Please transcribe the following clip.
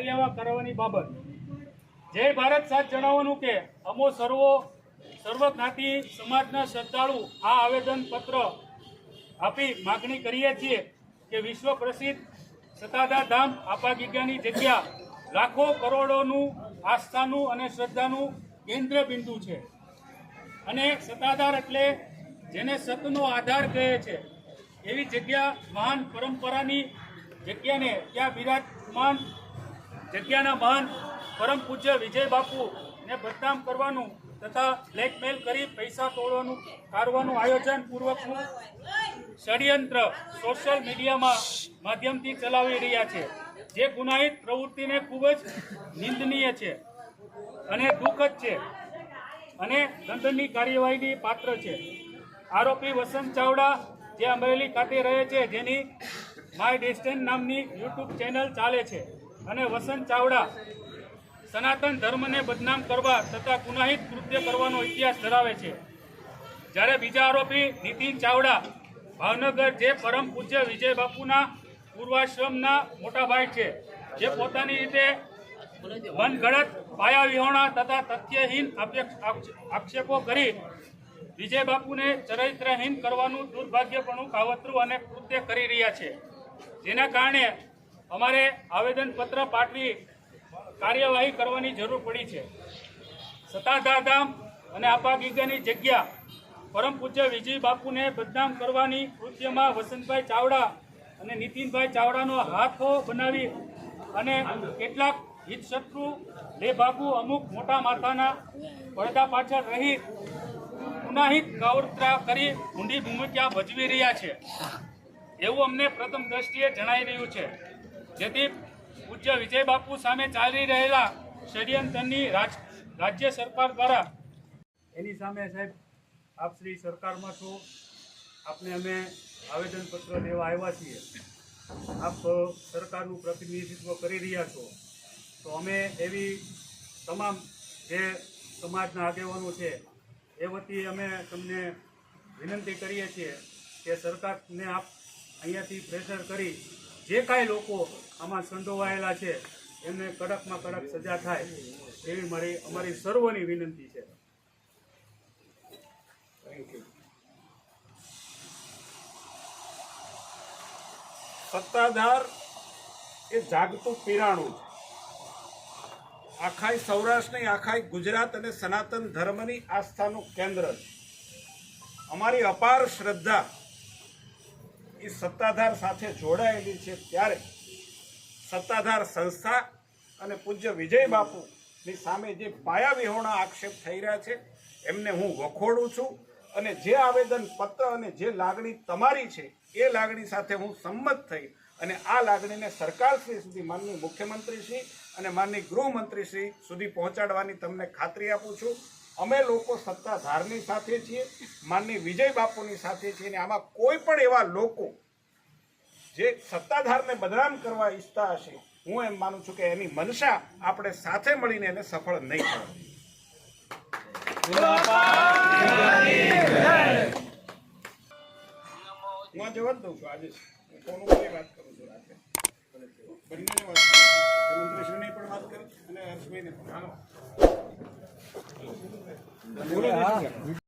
કાર્યવાહ કરવાની બાબત. જય ભારત સાથ જણાવવાનું કે અમો સર્વો, સર્વ જ્ઞાતિ સમાજના શ્રદ્ધાળુ આ આવેદન પત્ર આપી માગણી કરીએ છીએ કે વિશ્વ પ્રસિદ્ધ સતાદા ધામ આપા જગ્યા લાખો કરોડોનું આસ્થાનું અને શ્રદ્ધાનું કેન્દ્ર બિંદુ છે. અને સત્તાધાર એટલે જેને સતનો આધાર કહે છે. એવી જગ્યા મહાન પરંપરાની જગ્યાને ત્યાં બિરાજમાન જગ્યાના મહાન પરમ પૂજ્ય વિજય બાપુ ને બદનામ કરવાનું તથા બ્લેકમેલ કરી પૈસા તોડવાનું કાઢવાનું આયોજન પૂર્વકનું ષડયંત્ર સોશિયલ મીડિયામાં માધ્યમથી ચલાવી રહ્યા છે. જે ગુનાહિત પ્રવૃત્તિને ખૂબ જ નિંદનીય છે અને દુઃખદ છે અને દંડની કાર્યવાહીની પાત્ર છે. આરોપી વસંત ચાવડા જે અમરેલી ખાતે રહે છે, જેની માય ડેસ્ટન નામની યુટ્યુબ ચેનલ ચાલે છે. અને વસંત ચાવડા સનાતન ધર્મને બદનામ કરવા તથા ગુનાહિત કૃત્ય કરવાનો ઇતિહાસ ધરાવે છે. જ્યારે બીજા આરોપી નીતિન ચાવડા ભાવનગર જે પરમ પૂજ્ય વિજય બાપુના પૂર્વાશ્રમના મોટા ભાઈ છે, જે પોતાની રીતે મનગણત પાયા વિહોણા તથા તથ્યહીન આક્ષેપો કરી વિજય બાપુને ચરિત્રહીન કરવાનું દુર્ભાગ્યપણું કાવતરું અને કૃત્ય કરી રહ્યા છે. જેના કારણે અમારે આવેદનપત્ર પાઠવી કાર્યવાહી કરવાની જરૂર પડી છે. સતાધાધામ અને આપા ગીગાની જગ્યા પરમ પૂજ્ય વિજય બાપુને બદનામ કરવાની કૃત્યમાં વસંતભાઈ ચાવડા અને નીતિનભાઈ ચાવડાનો હાથો બનાવી અને કેટલાક હિતશત્રુ બાપુ અમુક મોટા માથાના પડદા પાછળ રહી ગુનાહિત કાવતરા કરી ઊંડી ભૂમિકા ભજવી રહ્યા છે. એવું અમને પ્રથમ દ્રષ્ટિએ જણાઈ રહ્યું છે. જેથી પૂજ્ય વિજય બાપુ સામે ચાલી રહેલા ષડયંત્રની રાજ, રાજ્ય સરકાર દ્વારા એની સામે સાહેબ, આપ શ્રી સરકારમાં છો. આપને અમે આવેદનપત્ર દેવા આવ્યા છીએ. આપ સરકારનું પ્રતિનિધિત્વ કરી રહ્યા છો. તો અમે એવી તમામ જે સમાજના આગેવાનો છે, એ વતી અમે તમને વિનંતી કરીએ છીએ કે સરકારને આપ અહીંયાથી પ્રેશર કરી જે કાંઈ લોકો આમાં સંડોવાયેલા છે એમને કડકમાં કડક સજા થાય એવી મારી અમારી સર્વની વિનંતી છે. સત્તાધાર એ જાગતું પીરાણું. છે આખાય સૌરાષ્ટ્રની આખાય ગુજરાત અને સનાતન ધર્મની આસ્થાનું કેન્દ્ર છે. અમારી અપાર શ્રદ્ધા એ સત્તાધાર સાથે જોડાયેલી છે ત્યારે સત્તાધાર સંસ્થા અને પૂજ્ય વિજય બાપુની સામે જે પાયાવિહોણા આક્ષેપ થઈ રહ્યા છે, એમને હું વખોડું છું અને જે આવેદન પત્ર અને જે લાગણી તમારી છે, એ લાગણી સાથે હું સંમત થઈ અને આ લાગણીને સરકારશ્રી સુધી માનની મુખ્યમંત્રીશ્રી અને માનની ગૃહમંત્રીશ્રી સુધી પહોંચાડવાની તમને ખાતરી આપું છું. અમે લોકો સત્તાધારની સાથે છીએ, માનની વિજય બાપુની સાથે છીએ અને આમાં કોઈ પણ એવા લોકો જે સત્તાધારને બદનામ કરવા ઈચ્છતા હશે, હું એમ માનું છું કે એની મનસા આપણે સાથે મળીને એને સફળ નહીં કરવી હું જવા દઉં છું આજે. કોનું કોઈ વાત કરું છું વાત કરું પણ વાત É, é não. Ah, não. Ah, não. Ah, não. Não.